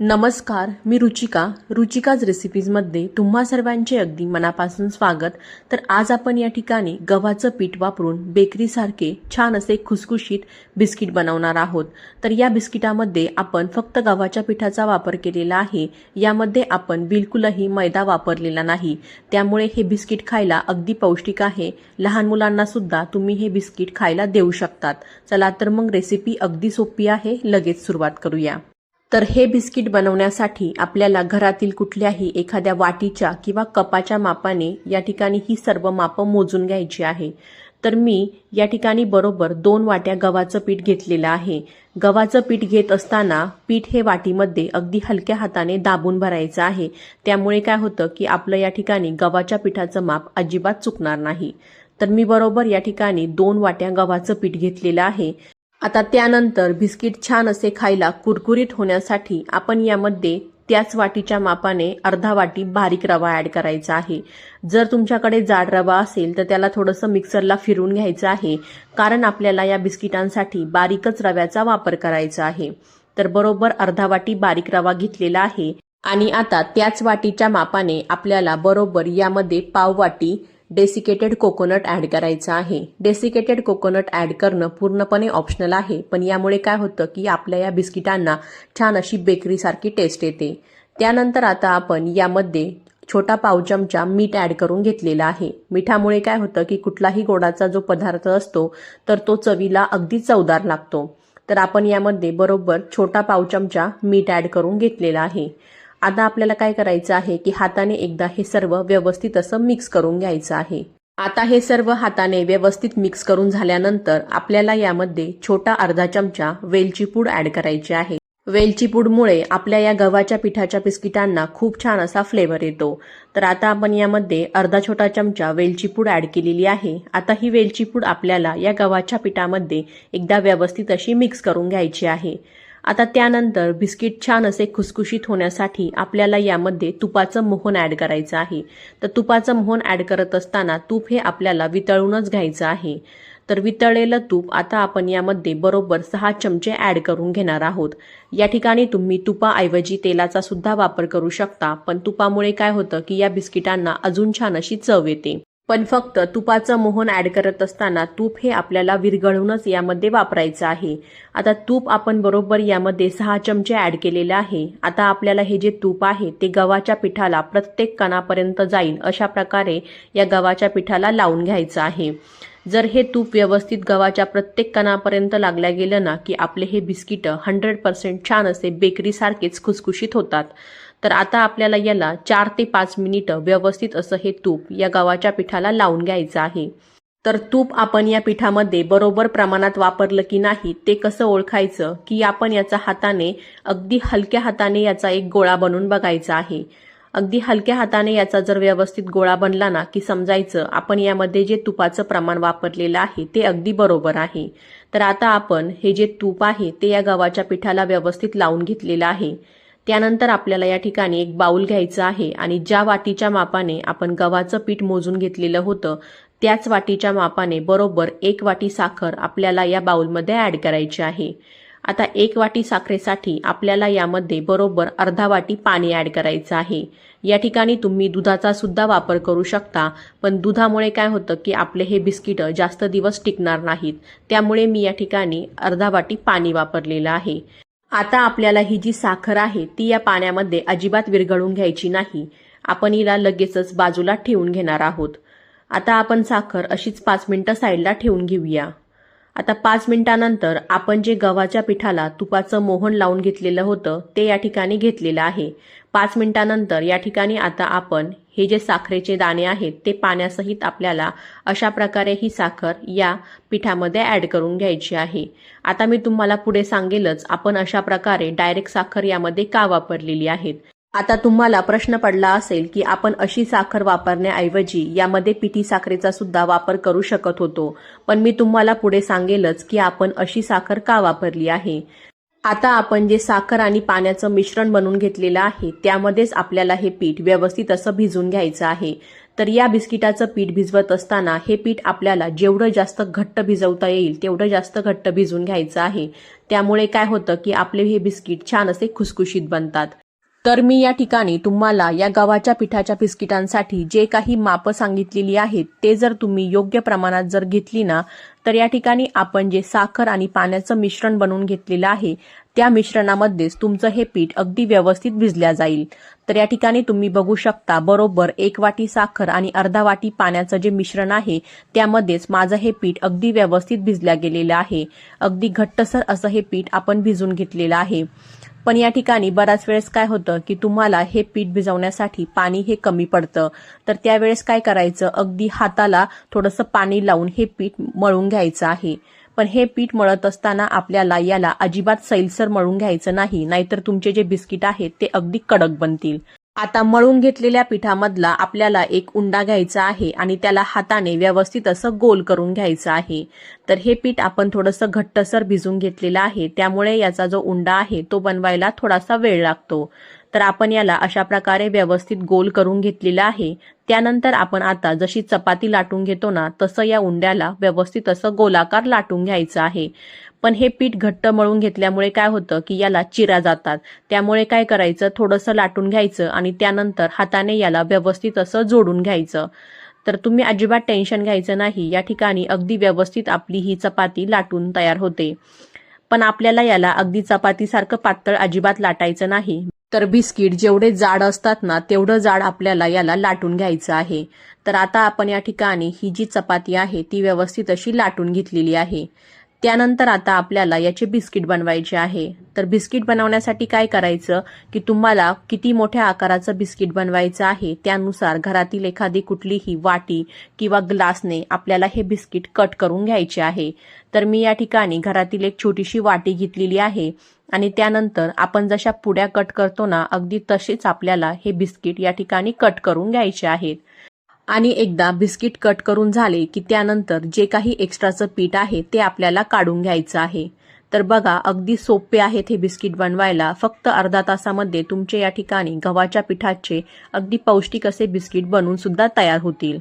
नमस्कार मी रुचिका. रुचिकाज रेसिपीजमध्ये तुम्हा सर्वांचे अगदी मनापासून स्वागत. तर आज आपण या ठिकाणी गव्हाचं पीठ वापरून बेकरीसारखे छान असे खुसखुशीत बिस्किट बनवणार आहोत. तर या बिस्किटामध्ये आपण फक्त गव्हाच्या पिठाचा वापर केलेला आहे. यामध्ये आपण बिलकुलही मैदा वापरलेला नाही. त्यामुळे हे बिस्किट खायला अगदी पौष्टिक आहे. लहान मुलांना सुद्धा तुम्ही हे बिस्किट खायला देऊ शकतात. चला तर मग रेसिपी अगदी सोपी आहे. लगेच सुरुवात करूया. तर हे बिस्किट बनवण्यासाठी आपल्याला घरातील कुठल्याही एखाद्या वाटीच्या किंवा कपाच्या मापाने या ठिकाणी ही सर्व मापं मोजून घ्यायची आहे. तर मी या ठिकाणी बरोबर दोन वाट्या गव्हाचं पीठ घेतलेलं आहे. गव्हाचं पीठ घेत असताना पीठ हे वाटीमध्ये अगदी हलक्या हाताने दाबून भरायचं आहे. त्यामुळे काय होतं की आपलं या ठिकाणी गव्हाच्या पिठाचं माप अजिबात चुकणार नाही. तर मी बरोबर या ठिकाणी दोन वाट्या गव्हाचं पीठ घेतलेलं आहे. आता त्यानंतर बिस्किट छान असे खायला कुरकुरीत होण्यासाठी आपण यामध्ये त्याच वाटीच्या मापाने अर्धा वाटी बारीक रवा ॲड करायचा आहे. जर तुमच्याकडे जाड रवा असेल तर त्याला थोडंसं मिक्सरला फिरून घ्यायचं आहे कारण आपल्याला या बिस्किटांसाठी बारीकच रव्याचा वापर करायचा आहे. तर बरोबर अर्धा वाटी बारीक रवा घेतलेला आहे आणि आता त्याच वाटीच्या मापाने आपल्याला बरोबर यामध्ये पाव वाटी डेसिकेटेड कोकोनट ॲड करायचं आहे. डेसिकेटेड कोकोनट ॲड करणं पूर्णपणे ऑप्शनल आहे पण यामुळे काय होतं की आपल्या या बिस्किटांना छान अशी बेकरीसारखी टेस्ट येते. त्यानंतर आता आपण यामध्ये छोटा पाव चमचा मीठ ॲड करून घेतलेला आहे. मिठामुळे काय होतं की कुठलाही गोडाचा जो पदार्थ असतो तर तो चवीला अगदी चवदार लागतो. तर आपण यामध्ये बरोबर छोटा पाव चमचा मीठ ॲड करून घेतलेला आहे. आता आपल्याला काय करायचं आहे की हाताने एकदा हे सर्व व्यवस्थित असं मिक्स करून घ्यायचं आहे. आता हे सर्व हाताने व्यवस्थित मिक्स करून झाल्यानंतर आपल्याला यामध्ये छोटा अर्धा चमचा वेलची पूड ऍड करायची आहे. वेलची पूडमुळे आपल्या या गव्हाच्या पिठाच्या बिस्किटांना खूप छान असा फ्लेवर येतो. तर आता आपण यामध्ये अर्धा छोटा चमचा वेलची पूड ॲड केलेली आहे. आता ही वेलची पूड आपल्याला या गव्हाच्या पिठामध्ये एकदा व्यवस्थित अशी मिक्स करून घ्यायची आहे. आता त्यानंतर बिस्किट छान असे खुसखुशीत होण्यासाठी आपल्याला यामध्ये तुपाचं मोहन ॲड करायचं आहे. तर तुपाचं मोहन ॲड करत असताना तूप हे आपल्याला वितळूनच घ्यायचं आहे. तर वितळलेलं तूप आता आपण यामध्ये बरोबर सहा चमचे ॲड करून घेणार आहोत. या ठिकाणी तुम्ही तुपाऐवजी तेलाचा सुद्धा वापर करू शकता पण तुपामुळे काय होतं की या बिस्किटांना अजून छान अशी चव येते. पण फक्त तुपाचं मोहन ॲड करत असताना तूप हे आपल्याला विरघळूनच यामध्ये वापरायचं आहे. आता तूप आपण बरोबर यामध्ये सहा चमचे ॲड केलेले आहे. आता आपल्याला हे जे तूप आहे ते गव्हाच्या पिठाला प्रत्येक कणापर्यंत जाईल अशा प्रकारे या गव्हाच्या पिठाला लावून घ्यायचं आहे. जर हे तूप व्यवस्थित गव्हाच्या प्रत्येक कणापर्यंत लागल्या गेलं ना की आपले हे बिस्किटं हंड्रेड पर्सेंट छान असे बेकरीसारखेच खुसखुशीत होतात. तर आता आपल्याला याला चार ते पाच मिनिटं व्यवस्थित असं हे तूप या गव्हाच्या पिठाला लावून घ्यायचं आहे. तर तूप आपण या पिठामध्ये बरोबर प्रमाणात वापरलं की नाही ते कसं ओळखायचं? की आपण याचा हाताने अगदी हलक्या हाताने याचा एक गोळा बनवून बघायचा आहे. अगदी हलक्या हाताने याचा जर व्यवस्थित गोळा बनला ना की समजायचं आपण यामध्ये जे तुपाचं प्रमाण वापरलेलं आहे ते अगदी बरोबर आहे. तर आता आपण हे जे तूप आहे ते या गव्हाच्या पिठाला व्यवस्थित लावून घेतलेलं आहे. त्यानंतर आपल्याला या ठिकाणी एक बाऊल घ्यायचं आहे आणि ज्या वाटीच्या मापाने आपण गव्हाचं पीठ मोजून घेतलेलं होतं त्याच वाटीच्या मापाने बरोबर एक वाटी साखर आपल्याला या बाऊलमध्ये ॲड करायची आहे. आता एक वाटी साखरेसाठी आपल्याला यामध्ये बरोबर अर्धा वाटी पाणी ॲड करायचं आहे. या ठिकाणी तुम्ही दुधाचा सुद्धा वापर करू शकता पण दुधामुळे काय होतं की आपले हे बिस्किट जास्त दिवस टिकणार नाहीत. त्यामुळे मी या ठिकाणी अर्धा वाटी पाणी वापरलेलं आहे. आता आपल्याला ही जी साखर आहे ती या पाण्यामध्ये अजिबात विरघळून घ्यायची नाही. आपण हिला लगेचच बाजूला ठेवून घेणार आहोत. आता आपण साखर अशीच पाच मिनटं साईडला ठेवून घेऊया. आता पाच मिनिटानंतर आपण जे गव्हाच्या पिठाला तुपाचं मोहन लावून घेतलेलं होतं ते या ठिकाणी घेतलेलं आहे. पाच मिनिटानंतर या ठिकाणी आता आपण हे जे साखरेचे दाणे आहेत ते पाण्यासहित आपल्याला अशा प्रकारे ही साखर या पिठामध्ये ॲड करून घ्यायची आहे. आता मी तुम्हाला पुढे सांगेलच आपण अशा प्रकारे डायरेक्ट साखर यामध्ये का वापरलेली आहेत? आता तुम्हाला प्रश्न पडला असेल की आपण अशी साखर वापरण्याऐवजी यामध्ये पिठी साखरेचा सुद्धा वापर करू शकत होतो. पण मी तुम्हाला पुढे सांगेलच की आपण अशी साखर का वापरली आहे. आता आपण जे साखर आणि पाण्याचं मिश्रण बनवून घेतलेलं आहे त्यामध्येच आपल्याला हे पीठ व्यवस्थित असं भिजून घ्यायचं आहे. तर या बिस्किटाचं पीठ भिजवत असताना हे पीठ आपल्याला जेवढं जास्त घट्ट भिजवता येईल तेवढं जास्त घट्ट भिजून घ्यायचं आहे. त्यामुळे काय होतं की आपले हे बिस्किट छान असे खुसखुशीत बनतात. तर मी या ठिकाणी तुम्हाला या गव्हाच्या पिठाच्या बिस्किटांसाठी जे काही मापं सांगितलेली आहेत ते जर तुम्ही योग्य प्रमाणात जर घेतली ना तर या ठिकाणी आपण जे साखर आणि पाण्याचं मिश्रण बनवून घेतलेलं आहे त्या मिश्रणामध्येच तुमचं हे पीठ अगदी व्यवस्थित भिजल्या जाईल. तर या ठिकाणी तुम्ही बघू शकता बरोबर एक वाटी साखर आणि अर्धा वाटी पाण्याचं जे मिश्रण आहे त्यामध्येच माझं हे पीठ अगदी व्यवस्थित भिजल्या गेलेलं आहे. अगदी घट्टसर असं हे पीठ आपण भिजून घेतलेलं आहे. पण या ठिकाणी बऱ्याच वेळेस काय होतं की तुम्हाला हे पीठ भिजवण्यासाठी पाणी हे कमी पडतं. तर त्यावेळेस काय करायचं? अगदी हाताला थोडंसं पाणी लावून हे पीठ मळून घ्यायचं आहे. पण हे पीठ मळत असताना आपल्याला याला अजिबात सैलसर मळून घ्यायचं नाही. नाहीतर तुमचे जे बिस्किट आहेत ते अगदी कडक बनतील. आता मळून घेतलेल्या पिठामधला आपल्याला एक उंडा घ्यायचा आहे आणि त्याला हाताने व्यवस्थित असं गोल करून घ्यायचं आहे. तर हे पीठ आपण थोडंसं घट्टसर भिजून घेतलेलं आहे. त्यामुळे याचा जो उंडा आहे तो बनवायला थोडासा वेळ लागतो. तर आपण याला अशा प्रकारे व्यवस्थित गोल करून घेतलेला आहे. त्यानंतर आपण आता जशी चपाती लाटून घेतो ना तसं या उंड्याला व्यवस्थित असं गोलाकार लाटून घ्यायचं आहे. पण हे पीठ घट्ट मळून घेतल्यामुळे काय होतं की याला चिरा जातात. त्यामुळे काय करायचं? थोडंसं लाटून घ्यायचं आणि त्यानंतर हाताने याला व्यवस्थित असं जोडून घ्यायचं. तर तुम्ही अजिबात टेन्शन घ्यायचं नाही. या ठिकाणी अगदी व्यवस्थित आपली ही चपाती लाटून तयार होते. पण आपल्याला याला अगदी चपातीसारखं पातळ अजिबात लाटायचं नाही. तर बिस्किट जेवढे जाड असतात ना तेवढं जाड आपल्याला याला लाटून घ्यायचं आहे. तर आता आपण या ठिकाणी ही जी चपाती आहे ती व्यवस्थित अशी लाटून घेतलेली आहे. त्यानंतर आता आपल्याला याचे बिस्किट बनवायचे आहे. तर बिस्किट बनवण्यासाठी काय करायचं? की तुम्हाला किती मोठ्या आकाराचं बिस्किट बनवायचं आहे त्यानुसार घरातील एखादी कुठलीही वाटी किंवा ग्लासने आपल्याला हे बिस्किट कट करून घ्यायचे आहे. तर मी या ठिकाणी घरातील एक छोटीशी वाटी घेतलेली आहे आणि त्यानंतर आपण जशा पुड्या कट करतो ना अगदी तसेच आपल्याला हे बिस्किट या ठिकाणी कट करून घ्यायचे आहेत. आणि एकदा बिस्किट कट करून झाले की त्यानंतर जे काही एक्स्ट्राचं पीठ आहे ते आपल्याला काढून घ्यायचं आहे. तर बघा अगदी सोपे आहेत हे बिस्किट बनवायला. फक्त अर्धा तासामध्ये तुमचे या ठिकाणी गव्हाच्या पिठाचे अगदी पौष्टिक असे बिस्किट बनवून सुद्धा तयार होतील.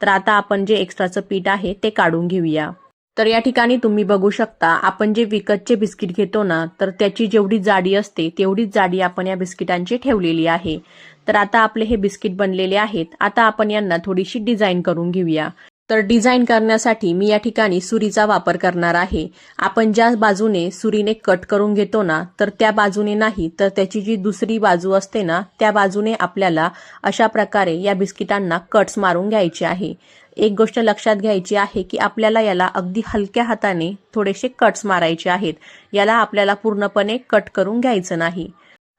तर आता आपण जे एक्स्ट्राचं पीठ आहे ते काढून घेऊया. तर या ठिकाणी तुम्ही बघू शकता आपण जे विकतचे बिस्किट घेतो ना तर त्याची जेवढी जाडी असते तेवढीच जाडी आपण या बिस्किटांची ठेवलेली आहे. तर आता आपले हे बिस्किट बनलेले आहेत. आता आपण यांना थोडीशी डिझाईन करून घेऊया. तर डिझाईन करण्यासाठी मी या ठिकाणी सुरीचा वापर करणार आहे. आपण ज्या बाजूने सुरीने कट करून घेतो ना तर त्या बाजूने नाही तर त्याची जी दुसरी बाजू असते ना त्या बाजूने आपल्याला अशा प्रकारे या बिस्किटांना कट्स मारून घ्यायचे आहे. एक गोष्ट लक्षात घ्यायची आहे की आपल्याला याला अगदी हलक्या हाताने थोडेसे कट्स मारायचे आहेत. याला आपल्याला पूर्णपणे कट करून घ्यायचं नाही.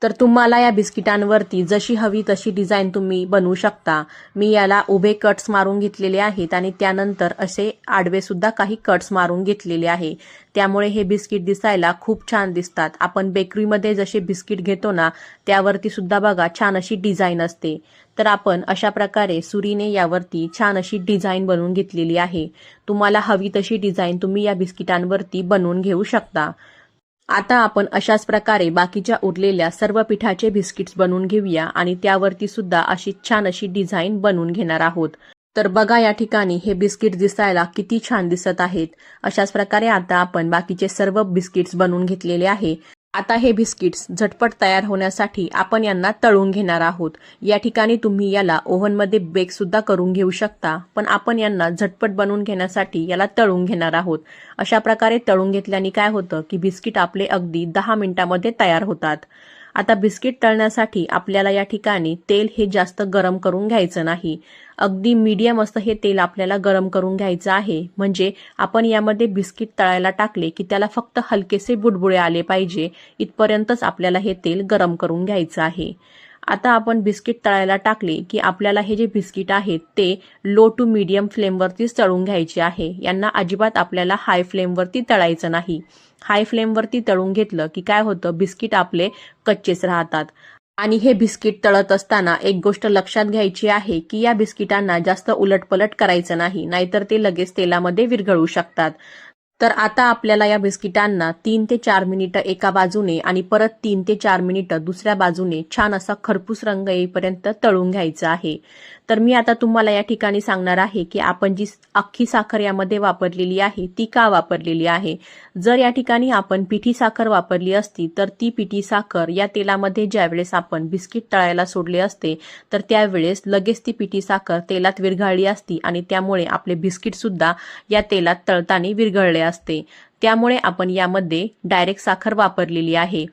तर तुम्हाला या बिस्किटांवरती जशी हवी तशी डिझाईन तुम्ही बनवू शकता. मी याला उभे कट्स मारून घेतलेले आहेत आणि त्यानंतर असे आडवे सुद्धा काही कट्स मारून घेतलेले आहे. त्यामुळे हे बिस्किट दिसायला खूप छान दिसतात. आपण बेकरीमध्ये जसे बिस्किट घेतो ना त्यावरती सुद्धा बघा छान अशी डिझाईन असते. तर आपण अशा प्रकारे सुरीने यावरती छान अशी डिझाईन बनवून घेतलेली आहे. तुम्हाला हवी तशी डिझाईन तुम्ही या बिस्किटांवरती बनवून घेऊ शकता. आता आपण अशाच प्रकारे बाकीच्या उरलेल्या सर्व पिठाचे बिस्किट्स बनवून घेऊया आणि त्यावरती सुद्धा अशी छान अशी डिझाईन बनवून घेणार आहोत. तर बघा या ठिकाणी हे बिस्किट दिसायला किती छान दिसत आहेत. अशाच प्रकारे आता आपण बाकीचे सर्व बिस्किट्स बनवून घेतलेले आहे. आता हे बिस्किट्स झटपट तयार होण्यासाठी आपण यांना तळून घेणार आहोत. या ठिकाणी तुम्ही याला ओव्हनमध्ये बेकसुद्धा करून घेऊ शकता पण आपण यांना झटपट बनवून घेण्यासाठी याला तळून घेणार आहोत. अशा प्रकारे तळून घेतल्याने काय होतं की बिस्किट आपले अगदी दहा मिनिटामध्ये तयार होतात. आता बिस्किट तळण्यासाठी आपल्याला या ठिकाणी तेल हे जास्त गरम करून घ्यायचं नाही. अगदी मीडियम असं हे तेल आपल्याला गरम करून घ्यायचं आहे. म्हणजे आपण यामध्ये बिस्किट तळायला टाकले की त्याला फक्त हलकेसे बुडबुडे आले पाहिजे. इथपर्यंतच आपल्याला हे तेल गरम करून घ्यायचं आहे. आता आपण बिस्किट तळायला टाकले की आपल्याला हे जे बिस्किट आहेत ते लो टू मीडियम फ्लेमवरतीच तळून घ्यायचे आहे. यांना अजिबात आपल्याला हाय फ्लेमवरती तळायचं नाही. हाय फ्लेमवरती तळून घेतलं की काय होतं? बिस्किट आपले कच्चेच राहतात. आणि हे बिस्किट तळत असताना एक गोष्ट लक्षात घ्यायची आहे की या बिस्किटांना जास्त उलटपलट करायचं नाही नाहीतर ते लगेच तेलामध्ये विरघळू शकतात. तर आता आपल्याला या बिस्किटांना तीन ते चार मिनिटं एका बाजूने आणि परत तीन ते चार मिनिटं दुसऱ्या बाजूने छान असा खरपूस रंग येईपर्यंत तळून घ्यायचा आहे. तर मी आता तुम्हाला या ठिकाणी सांगणार आहे की आपण जी अख्खी साखर यामध्ये वापरलेली आहे ती का वापरलेली आहे? जर या ठिकाणी आपण पिठी साखर वापरली असती तर ती पिठी साखर या तेलामध्ये ज्यावेळेस आपण बिस्किट तळायला सोडले असते तर त्यावेळेस लगेच ती पिठी साखर तेलात विरघळली असती आणि त्यामुळे आपले बिस्किट सुद्धा या तेलात तळताना विरघळले असते. त्यामुळे आपण यामध्ये डायरेक्ट साखर वापरलेली आहे.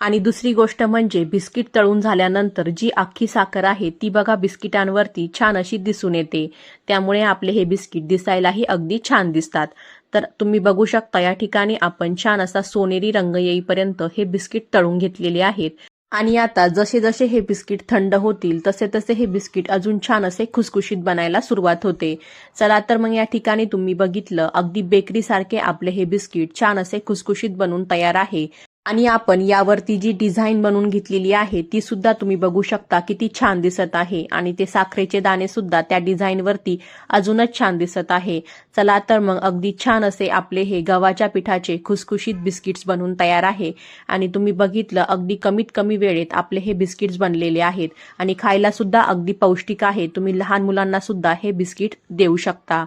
आणि दुसरी गोष्ट म्हणजे बिस्किट तळून झाल्यानंतर जी अख्खी साखर आहे ती बघा बिस्किटांवरती छान अशी दिसून येते. त्यामुळे आपले हे बिस्किट दिसायलाही अगदी छान दिसतात. तर तुम्ही बघू शकता या ठिकाणी आपण छान असा सोनेरी रंग येईपर्यंत हे बिस्किट तळून घेतलेले आहेत. आणि आता जसे जसे हे बिस्किट थंड होतील तसे तसे हे बिस्किट अजून छान असे खुसखुशीत बनायला सुरुवात होते. चला तर मग या ठिकाणी तुम्ही बघितलं अगदी बेकरी सारखे आपले हे बिस्किट छान असे खुसखुशीत बनून तयार आहे. आणि आपण यावरती जी डिझाईन बनवून घेतलेली आहे ती सुद्धा तुम्ही बघू शकता. किती छान दिसत आहे. आणि ते साखरेचे दाणे सुद्धा त्या डिझाईनवरती अजूनच छान दिसत आहे. चला तर मग अगदी छान असे आपले हे गव्हाच्या पिठाचे खुसखुशीत बिस्किट्स बनवून तयार आहे. आणि तुम्ही बघितलं अगदी कमीत कमी वेळेत आपले हे बिस्किट्स बनलेले आहेत. आणि खायला सुद्धा अगदी पौष्टिक आहे. तुम्ही लहान मुलांना सुद्धा हे बिस्किट देऊ शकता.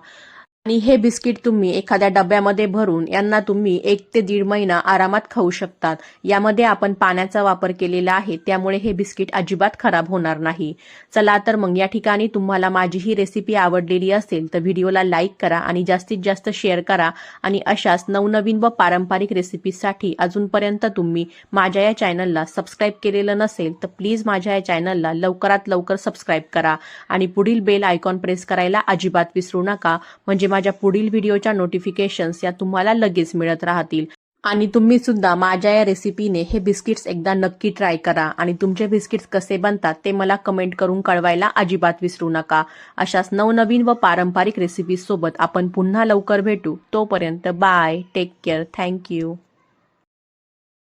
आणि हे बिस्किट तुम्ही एखाद्या डब्यामध्ये भरून यांना तुम्ही एक ते दीड महिना आरामात खाऊ शकतात. यामध्ये आपण पाण्याचा वापर केलेला आहे त्यामुळे हे बिस्किट अजिबात खराब होणार नाही. चला तर मग या ठिकाणी तुम्हाला माझी ही रेसिपी आवडलेली असेल तर व्हिडिओला लाईक करा आणि जास्तीत जास्त शेअर करा आणि अशाच नवनवीन व पारंपरिक रेसिपीसाठी अजूनपर्यंत तुम्ही माझ्या या चॅनलला सबस्क्राईब केलेलं नसेल तर प्लीज माझ्या या चॅनलला लवकरात लवकर सबस्क्राईब करा आणि पुढील बेल आयकॉन प्रेस करायला अजिबात विसरू नका. म्हणजे माझ्या पुढील व्हिडिओच्या नोटिफिकेशन्स या तुम्हाला लगेच मिळत राहतील. आणि तुम्ही सुद्धा माझ्या या रेसिपीने हे बिस्किट्स एकदा नक्की ट्राय करा. आणि तुमचे बिस्किट्स कसे बनतात ते मला कमेंट करून कळवायला अजिबात विसरू नका. अशाच नवनवीन व पारंपरिक रेसिपीज सोबत आपण पुन्हा लवकर भेटू. तोपर्यंत बाय टेक केअर थँक्यू